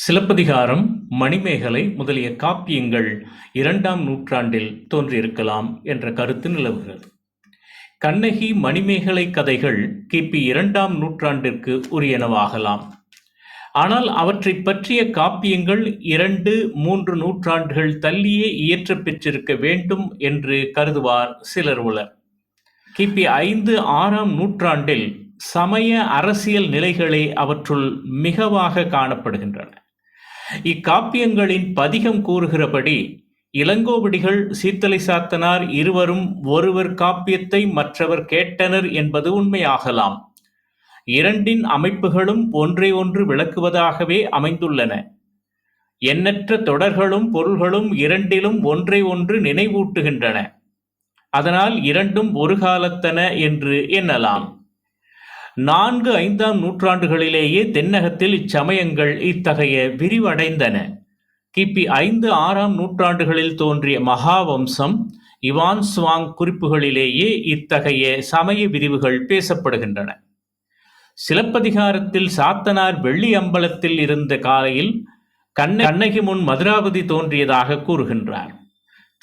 சிலப்பதிகாரம் மணிமேகலை முதலிய காப்பியங்கள் இரண்டாம் நூற்றாண்டில் தோன்றியிருக்கலாம் என்ற கருத்து நிலவுகிறது. கண்ணகி மணிமேகலை கதைகள் கிபி இரண்டாம் நூற்றாண்டிற்கு உரியனவாகலாம். ஆனால் அவற்றை பற்றிய காப்பியங்கள் இரண்டு மூன்று நூற்றாண்டுகள் தள்ளியே இயற்றப் பெற்றிருக்க வேண்டும் என்று கருதுவார் சிலர் உலர் கிபி ஐந்து ஆறாம் நூற்றாண்டில் சமய அரசியல் நிலைகளே அவற்றுள் மிகவாக காணப்படுகின்றன. இக்காப்பியங்களின் பதிகம் கூறுகிறபடி இளங்கோவடிகள் சீத்தலை சாத்தனார் இருவரும் ஒருவர் காப்பியத்தை மற்றவர் கேட்டனர் என்பது உண்மையாகலாம். இரண்டின் அமைப்புகளும் ஒன்றை ஒன்று விளக்குவதாகவே அமைந்துள்ளன. எண்ணற்ற தொடர்களும் பொருள்களும் இரண்டிலும் ஒன்றை ஒன்று நினைவூட்டுகின்றன. அதனால் இரண்டும் ஒரு காலத்தன என்று எண்ணலாம். நான்கு ஐந்தாம் நூற்றாண்டுகளிலேயே தென்னகத்தில் இச்சமயங்கள் இத்தகைய விரிவடைந்தன. கிபி ஐந்து ஆறாம் நூற்றாண்டுகளில் தோன்றிய மகாவம்சம் இவான் சுவாங் குறிப்புகளிலேயே இத்தகைய சமய விரிவுகள் பேசப்படுகின்றன. சிலப்பதிகாரத்தில் சாத்தனார் வெள்ளி அம்பலத்தில் இருந்த காலையில் கண்ண கண்ணகி முன் மதுராபதி தோன்றியதாக கூறுகின்றார்.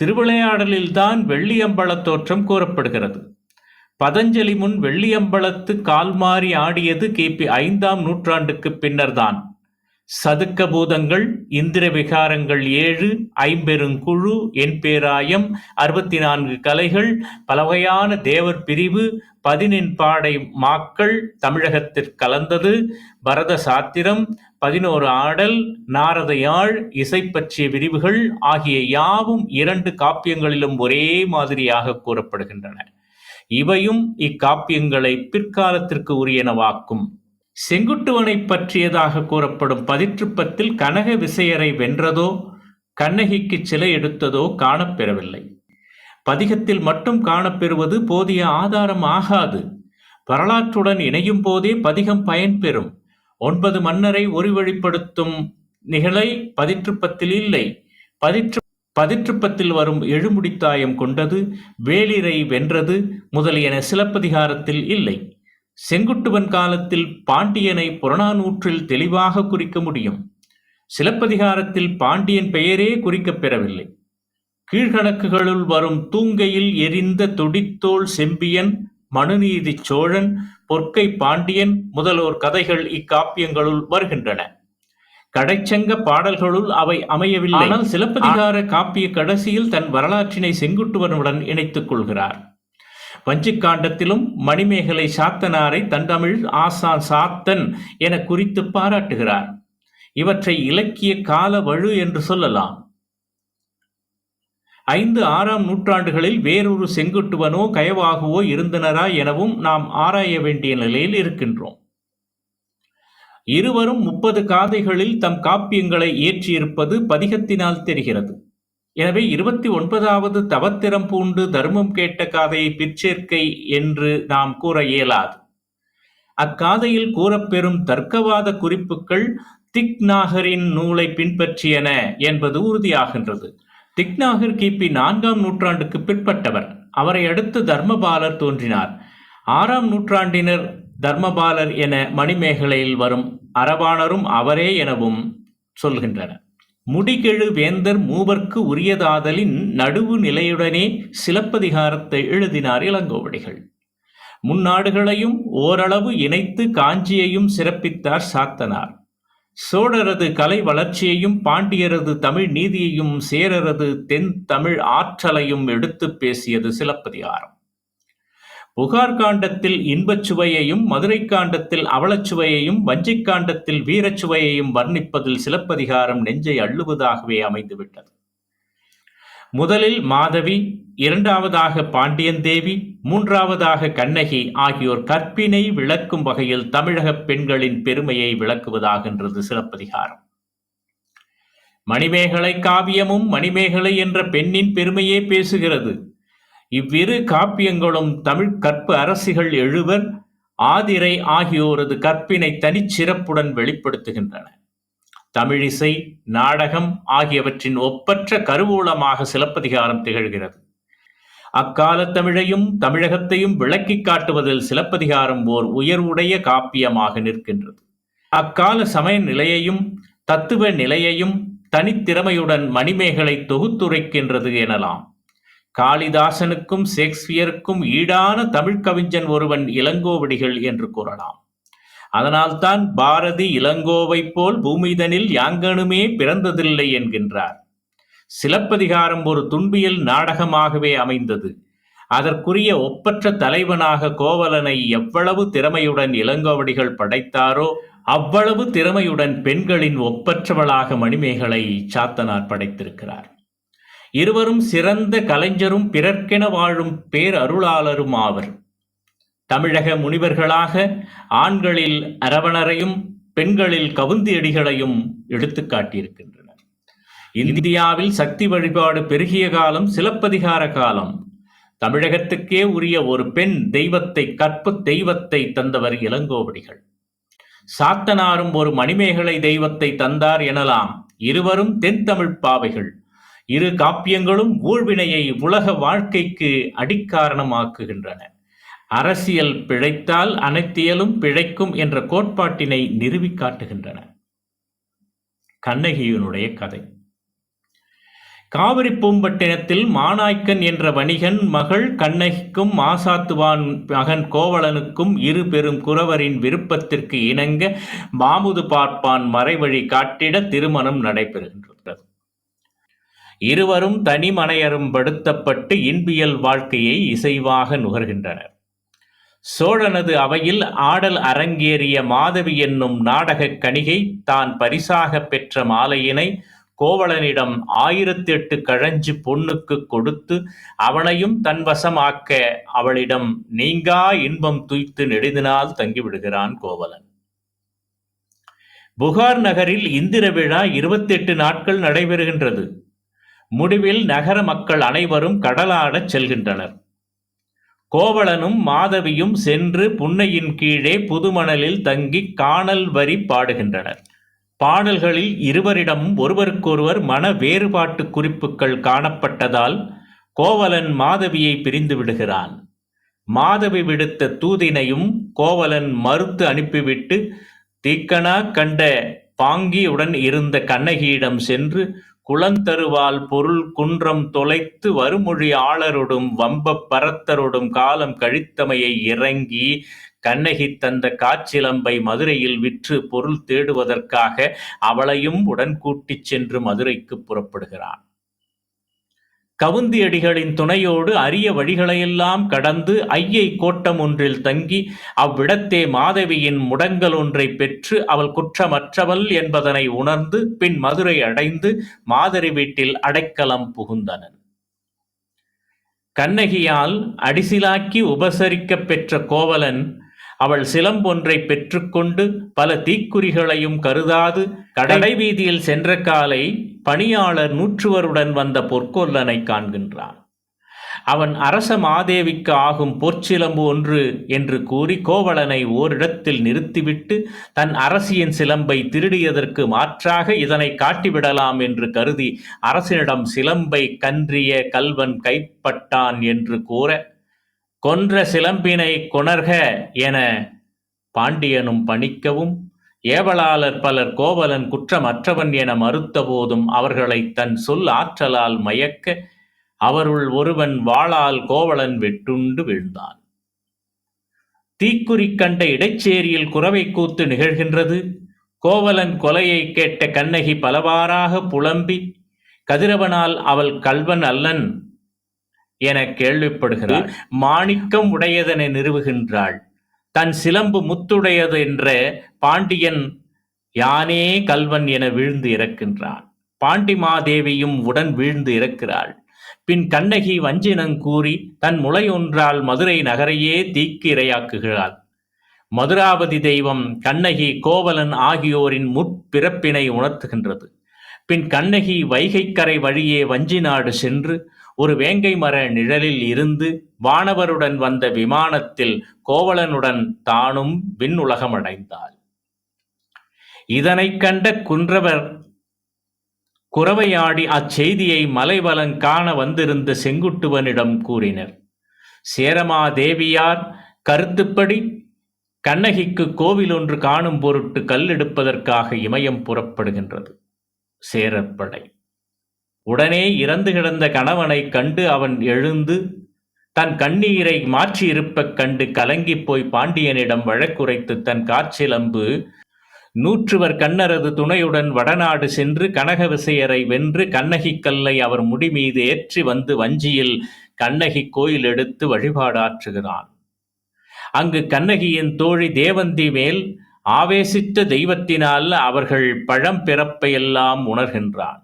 திருவிளையாடலில்தான் வெள்ளியம்பலத் தோற்றம் கூறப்படுகிறது பதஞ்சலி முன் வெள்ளியம்பலத்து கால்மாறி ஆடியது கிபி ஐந்தாம் நூற்றாண்டுக்கு பின்னர்தான். சதுக்க பூதங்கள் இந்திர விகாரங்கள் ஏழு ஐம்பெருங்குழு என் பேராயம் அறுபத்தி நான்கு கலைகள் பலவகையான தேவர் பிரிவு பதினெண் பாடை மாக்கள் தமிழகத்தில் கலந்தது பரத சாத்திரம் பதினோரு ஆடல் நாரத யாழ் இசை பற்றிய விரிவுகள் ஆகிய யாவும் இரண்டு காப்பியங்களிலும் ஒரே மாதிரியாக கூறப்படுகின்றன. இவையும் இக்காப்பியங்களை பிற்காலத்திற்கு உரியனவாக்கும். செங்குட்டுவனை பற்றியதாக கூறப்படும் பதிற்றுப்பத்தில் கனக விசையரை வென்றதோ கண்ணகிக்கு சிலை எடுத்ததோ காணப்பெறவில்லை. பதிகத்தில் மட்டும் காணப்பெறுவது போதிய ஆதாரம் ஆகாது. வரலாற்றுடன் இணையும் போதே பதிகம் பயன்பெறும். ஒன்பது மன்னரை ஒருவழிப்படுத்தும் நிகழை பதிற்றுப்பத்தில் இல்லை. பதிற்று பதிற்றுப்பத்தில் வரும் எழுமுடித்தாயம் கொண்டது வேளிரை வென்றது முதலியன சிலப்பதிகாரத்தில் இல்லை. செங்குட்டுவன் காலத்தில் பாண்டியனை புறநானூற்றில் தெளிவாக குறிக்க முடியும். சிலப்பதிகாரத்தில் பாண்டியன் பெயரே குறிக்கப் பெறவில்லை. கீழ்கணக்குகளுள் வரும் தூங்கையில் எரிந்த துடித்தோல் செம்பியன் மனுநீதி சோழன் பொற்கை பாண்டியன் முதலோர் கதைகள் இக்காப்பியங்களுள் வருகின்றன. கடைச்சங்க பாடல்களுள் அவை அமையவில்லை. ஆனால் சிலப்பதிகார காப்பிய கடைசியில் தன் வரலாற்றினை செங்குட்டுவனுடன் இணைத்துக் கொள்கிறார். வஞ்சிக்காண்டத்திலும் மணிமேகலை சாத்தனாரை தண்டமிழ் ஆசான் சாத்தன் என குறித்து பாராட்டுகிறார். இவற்றை இலக்கிய கால வழு என்று சொல்லலாம். ஐந்து ஆறாம் நூற்றாண்டுகளில் வேறொரு செங்குட்டுவனோ கயவாகவோ இருந்தனரா எனவும் நாம் ஆராய வேண்டிய நிலையில் இருக்கின்றோம். இருவரும் முப்பது காதைகளில் தம் காப்பியங்களை இயற்றியிருப்பது பதிகத்தினால் தெரிகிறது. எனவே இருபத்தி ஒன்பதாவது தவத்திரம் பூண்டு தர்மம் கேட்ட காதையை பிற்சேர்க்கை என்று நாம் கூற இயலாது. அக்காதையில் கூறப்பெறும் தர்க்கவாத குறிப்புகள் திக்நாகரின் நூலை பின்பற்றியன என்பது உறுதியாகின்றது. திக்நாகர் கிபி நான்காம் நூற்றாண்டுக்கு பிற்பட்டவர். அவரை அடுத்து தர்மபாலர் தோன்றினார். ஆறாம் நூற்றாண்டினர் தர்மபாலர் என மணிமேகலையில் வரும் அரவாணரும் அவரே எனவும் சொல்கின்றனர். முடிகெழு வேந்தர் மூவர்க்கு உரியதாதலின் நடுவு நிலையுடனே சிலப்பதிகாரத்தை எழுதினார் இளங்கோவடிகள். முன்னாடுகளையும் ஓரளவு இணைத்து காஞ்சியையும் சிறப்பித்தார் சாத்தனார். சோழரது கலை வளர்ச்சியையும் பாண்டியரது தமிழ் நீதியையும் சேரரது தென் தமிழ் ஆற்றலையும் எடுத்து பேசியது சிலப்பதிகாரம். புகார் காண்டத்தில் இன்பச் சுவையையும் மதுரை காண்டத்தில் அவலச்சுவையையும் வஞ்சிக் காண்டத்தில் வீரச்சுவையையும் வர்ணிப்பதில் சிலப்பதிகாரம் நெஞ்சை அள்ளுவதாகவே அமைந்துவிட்டது. முதலில் மாதவி இரண்டாவதாக பாண்டியன் தேவி மூன்றாவதாக கண்ணகி ஆகியோர் கற்பினை விளக்கும் வகையில் தமிழகப் பெண்களின் பெருமையை விளக்குவதாகின்றது சிலப்பதிகாரம். மணிமேகலை காவியமும் மணிமேகலை என்ற பெண்ணின் பெருமையே பேசுகிறது. இவ்விரு காப்பியங்களும் தமிழ் கற்பு அரசிகள் எழுவர் ஆதிரை ஆகியோரது கற்பினை தனிச்சிறப்புடன் வெளிப்படுத்துகின்றன. தமிழிசை நாடகம் ஆகியவற்றின் ஒப்பற்ற கருவூலமாக சிலப்பதிகாரம் திகழ்கிறது. அக்கால தமிழையும் தமிழகத்தையும் விளக்கிக் காட்டுவதில் சிலப்பதிகாரம் ஓர் உயர்வுடைய காப்பியமாக நிற்கின்றது. அக்கால சமய நிலையையும் தத்துவ நிலையையும் தனித்திறமையுடன் மணிமேகலை தொகுத்துரைக்கின்றது எனலாம். காளிதாசனுக்கும் ஷேக்ஸ்பியருக்கும் ஈடான தமிழ்க்கவிஞன் ஒருவன் இளங்கோவடிகள் என்று கூறலாம். அதனால்தான் பாரதி இளங்கோவைப் போல் பூமிதனில் யாங்கனுமே பிறந்ததில்லை என்கின்றார். சிலப்பதிகாரம் ஒரு துன்பியல் நாடகமாகவே அமைந்தது. அதற்குரிய ஒப்பற்ற தலைவனாக கோவலனை எவ்வளவு திறமையுடன் இளங்கோவடிகள் படைத்தாரோ அவ்வளவு திறமையுடன் பெண்களின் ஒப்பற்றவளாக மணிமேகலை சாத்தனார் படைத்திருக்கிறார். இருவரும் சிறந்த கலைஞரும் பிறர்க்கென வாழும் பேரருளாளரும் ஆவர். தமிழக முனிவர்களாக ஆண்களில் அரவணரையும் பெண்களில் கவுந்தியடிகளையும் எடுத்து காட்டியிருக்கின்றனர். இந்தியாவில் சக்தி வழிபாடு பெருகிய காலம் சிலப்பதிகார காலம். தமிழகத்துக்கே உரிய ஒரு பெண் தெய்வத்தை கற்பு தெய்வத்தை தந்தவர் இளங்கோவடிகள். சாத்தனாரும் ஒரு மணிமேகலை தெய்வத்தை தந்தார் எனலாம் இருவரும் தென் தமிழ் பாவைகள். இரு காப்பியங்களும் ஊழ்வினையை உலக வாழ்க்கைக்கு அடிக்காரணமாக்குகின்றன. அரசியல் பிழைத்தால் அனைத்தியலும் பிழைக்கும் என்ற கோட்பாட்டினை நிறுவி காட்டுகின்றன. கண்ணகியினுடைய கதை. காவிரி பூம்பட்டினத்தில் மானாய்க்கன் என்ற வணிகன் மகள் கண்ணகிக்கும் மாசாத்துவான் மகன் கோவலனுக்கும் இரு பெரும் குறவரின் விருப்பத்திற்கு இணங்க மாமுது பார்ப்பான் மறைவழி காட்டிட திருமணம் நடைபெறுகின்றது. இருவரும் தனிமனையரும் படுத்தப்பட்டு இன்பியல் வாழ்க்கையை இசைவாக நுகர்கின்றனர். சோழனது அவையில் ஆடல் அரங்கேறிய மாதவி என்னும் நாடகக் கணிகை தான் பரிசாக பெற்ற மாலையினை கோவலனிடம் ஆயிரத்தி எட்டு கழஞ்சு பொண்ணுக்கு கொடுத்து அவனையும் தன்வசமாக்க அவளிடம் நீங்கா இன்பம் துய்த்து நெடுதினால் தங்கிவிடுகிறான் கோவலன். புகார் நகரில் இந்திர விழா இருபத்தி எட்டு நாட்கள் நடைபெறுகின்றது. முடிவில் நகர மக்கள் அனைவரும் கடலாடச் செல்கின்றனர். கோவலனும் மாதவியும் சென்று புன்னையின் கீழே புதுமணலில் தங்கி காணல் வரி பாடுகின்றனர். பாடல்களில் இருவரிடமும் ஒருவருக்கொருவர் மன வேறுபாட்டு குறிப்புகள் காணப்பட்டதால் கோவலன் மாதவியை பிரிந்து விடுகிறான். மாதவி விடுத்த தூதினையும் கோவலன் மறுத்து அனுப்பிவிட்டு தீக்கனா கண்ட பாங்கியுடன் இருந்த கண்ணகியிடம் சென்று குளந்தருவால் பொருள் குன்றம் தொலைத்து வருமொழி ஆளரொடும் வம்பப் பரத்தரொடும் காலம் கழித்தமையை இறங்கி கண்ணகி தந்த காச்சிலம்பை மதுரையில் விற்று பொருள் தேடுவதற்காக அவளையும் உடன் கூட்டிச் சென்று மதுரைக்கு புறப்படுகிறான். கவுந்தியடிகளின் துணையோடு அரிய வழிகளையெல்லாம் கடந்து ஐயை கோட்டம் ஒன்றில் தங்கி அவ்விடத்தே மாதவியின் முடங்கல் ஒன்றை பெற்று அவள் குற்றமற்றவள் என்பதனை உணர்ந்து பின் மதுரை அடைந்து மாதரி வீட்டில் அடைக்கலம் புகுந்தனன். கண்ணகியால் அடிசிலாக்கி உபசரிக்கப் பெற்ற கோவலன் அவள் சிலம்பொன்றை பெற்றுக்கொண்டு பல தீக்குறிகளையும் கருதாது கடை வீதியில் சென்ற காலை பணியாளர் நூற்றுவருடன் வந்த பொற்கொல்லனை காண்கின்றான். அவன் அரச மாதேவிக்கு ஆகும் பொற்சிலம்பு ஒன்று என்று கூறி கோவலனை ஓரிடத்தில் நிறுத்திவிட்டு தன் அரசியின் சிலம்பை திருடியதற்கு மாற்றாக இதனை காட்டிவிடலாம் என்று கருதி அரசனிடம் சிலம்பை கன்றிய கல்வன் கைப்பட்டான் என்று கூற கொன்ற சிலம்பினை கொணர்க என பாண்டியனும் பணிக்கவும் ஏவலாளர் பலர் கோவலன் குற்றமற்றவன் என மறுத்தபோதும் அவர்களை தன் சொல் ஆற்றலால் மயக்க அவருள் ஒருவன் வாளால் கோவலன் வெட்டுண்டு வீழ்ந்தான். தீக்குறி கண்ட இடைச்சேரியில் குறவை கூத்து நிகழ்கின்றது. கோவலன் கொலையை கேட்ட கண்ணகி பலவாறாக புலம்பி கதிரவனால் அவள் கல்வன் அல்லன் என கேள்விப்படுகிறார் மாணிக்கம் உடையதென நிறுவுகின்றாள். தன் சிலம்பு முத்துடையது என்ற பாண்டியன் யானே கல்வன் என வீழ்ந்து இறக்கின்றான். பாண்டிமாதேவியும் உடன் வீழ்ந்து இறக்கிறாள். பின் கண்ணகி வஞ்சினங் கூறி தன் முளையொன்றால் மதுரை நகரையே தீக்கு இரையாக்குகிறாள். மதுராபதி தெய்வம் கண்ணகி கோவலன் ஆகியோரின் முற்பிறப்பினை உணர்த்துகின்றது. பின் கண்ணகி வைகைக்கரை வழியே வஞ்சி நாடு சென்று ஒரு வேங்கை மர நிழலில் இருந்து வானவருடன் வந்த விமானத்தில் கோவலனுடன் தானும் விண்ணுலகம் அடைந்தாள். இதனைக் கண்ட குன்றவர் குறவையாடி அச்செய்தியை மலைவலன் காண வந்திருந்த செங்குட்டுவனிடம் கூறினர் சேரமாதேவியார் கருத்துப்படி கண்ணகிக்கு கோவில் ஒன்று காணும் பொருட்டு கல் எடுப்பதற்காக இமயம் புறப்படுகின்றது சேரற்படை உடனே இறந்து கிடந்த கணவனைக் கண்டு அவன் எழுந்து தன் கண்ணீரை மாற்றியிருப்பக் கண்டு கலங்கிப் போய் பாண்டியனிடம் வழக்குரைத்து தன் காற்றிலம்பு நூற்றுவர் கண்ணரது துணையுடன் வடநாடு சென்று கனக விசையரை வென்று கண்ணகி கல்லை அவர் முடிமீது ஏற்றி வந்து வஞ்சியில் கண்ணகி கோயில் எடுத்து வழிபாடாற்றுகிறான். அங்கு கண்ணகியின் தோழி தேவந்தி மேல் ஆவேசித்த தெய்வத்தினால் அவர்கள் பழம்பிறப்பையெல்லாம் உணர்கின்றான்.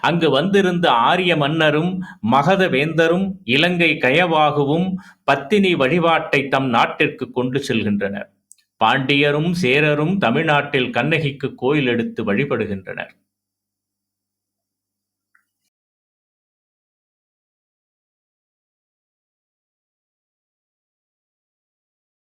அங்கு வந்திருந்த ஆரிய மன்னரும் மகத வேந்தரும் இலங்கை கயவாகுவும் பத்தினி வழிபாட்டை தம் நாட்டிற்கு கொண்டு செல்கின்றனர். பாண்டியரும் சேரரும் தமிழ்நாட்டில் கண்ணகிக்கு கோயில் எடுத்து வழிபடுகின்றனர்.